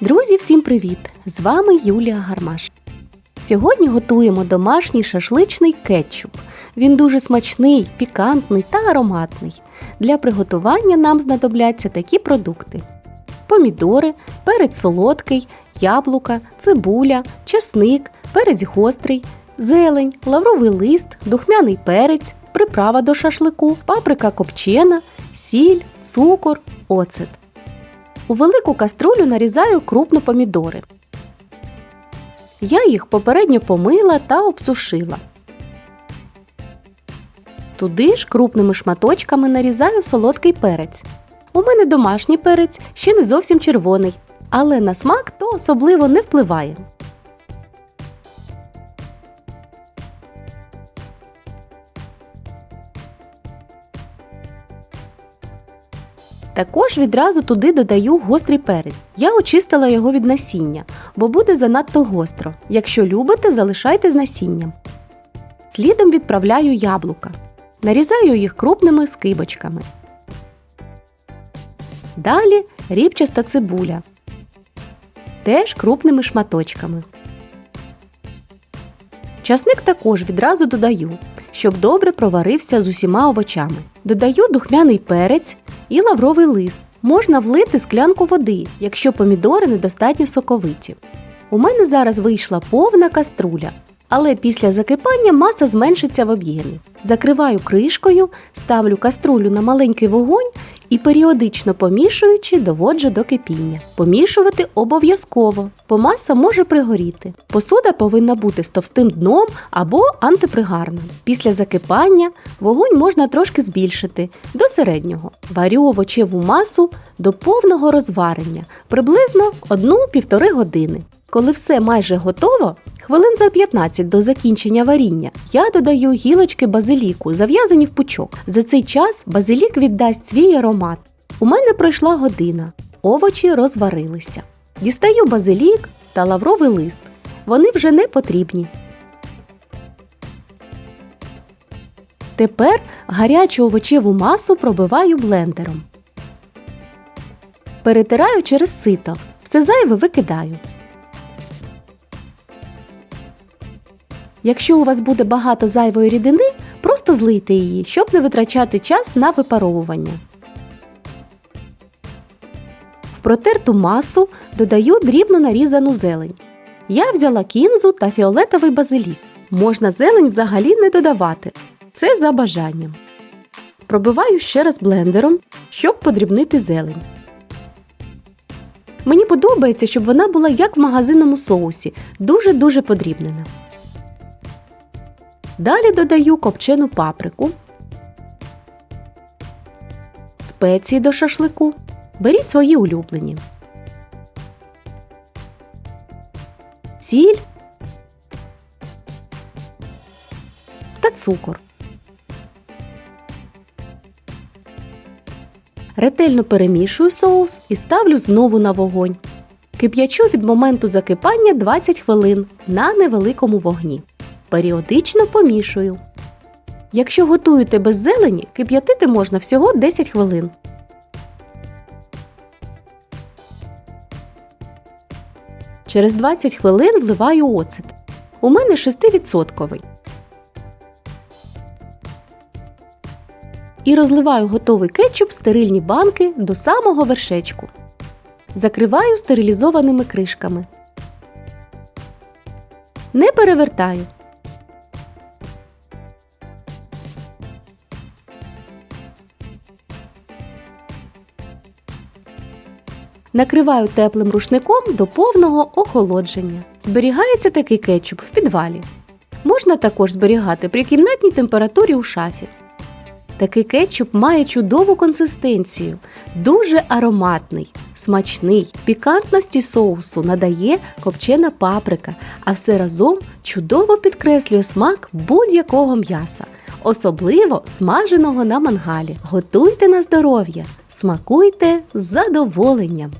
Друзі, всім привіт! З вами Юлія Гармаш. Сьогодні готуємо домашній шашличний кетчуп. Він дуже смачний, пікантний та ароматний. Для приготування нам знадобляться такі продукти: помідори, перець солодкий, яблука, цибуля, чесник, перець гострий, зелень, лавровий лист, духмяний перець, приправа до шашлику, паприка копчена, сіль, цукор, оцет. У велику каструлю нарізаю крупно помідори. Я їх попередньо помила та обсушила. Туди ж крупними шматочками нарізаю солодкий перець. У мене домашній перець ще не зовсім червоний, але на смак то особливо не впливає. Також відразу туди додаю гострий перець. Я очистила його від насіння, бо буде занадто гостро. Якщо любите, залишайте з насінням. Слідом відправляю яблука. Нарізаю їх крупними скибочками. Далі рібчаста цибуля. Теж крупними шматочками. Часник також відразу додаю, щоб добре проварився з усіма овочами. Додаю духмяний перець і лавровий лист. Можна влити склянку води, якщо помідори недостатньо соковиті. У мене зараз вийшла повна каструля, але після закипання маса зменшиться в об'ємі. Закриваю кришкою, ставлю каструлю на маленький вогонь і періодично помішуючи, доводжу до кипіння. Помішувати обов'язково, бо маса може пригоріти. Посуда повинна бути з товстим дном або антипригарним. Після закипання вогонь можна трошки збільшити до середнього. Варю овочеву масу до повного розварення приблизно 1-1,5 години. Коли все майже готово, хвилин за 15 до закінчення варіння, я додаю гілочки базиліку, зав'язані в пучок. За цей час базилік віддасть свій аромат. У мене пройшла година. Овочі розварилися. Дістаю базилік та лавровий лист. Вони вже не потрібні. Тепер гарячу овочеву масу пробиваю блендером. Перетираю через сито. Все зайве викидаю. Якщо у вас буде багато зайвої рідини, просто злийте її, щоб не витрачати час на випаровування. В протерту масу додаю дрібно нарізану зелень. Я взяла кінзу та фіолетовий базилік. Можна зелень взагалі не додавати. Це за бажанням. Пробиваю ще раз блендером, щоб подрібнити зелень. Мені подобається, щоб вона була як в магазинному соусі, дуже-дуже подрібнена. Далі додаю копчену паприку, спеції до шашлику. Беріть свої улюблені. Сіль та цукор. Ретельно перемішую соус і ставлю знову на вогонь. Кип'ячу від моменту закипання 20 хвилин на невеликому вогні. Періодично помішую. Якщо готуєте без зелені, кип'ятити можна всього 10 хвилин. Через 20 хвилин вливаю оцет. У мене 6%. І розливаю готовий кетчуп в стерильні банки до самого вершечку. Закриваю стерилізованими кришками. Не перевертаю. Накриваю теплим рушником до повного охолодження. Зберігається такий кетчуп в підвалі. Можна також зберігати при кімнатній температурі у шафі. Такий кетчуп має чудову консистенцію, дуже ароматний, смачний, пікантності соусу надає копчена паприка, а все разом чудово підкреслює смак будь-якого м'яса, особливо смаженого на мангалі. Готуйте на здоров'я, смакуйте з задоволенням!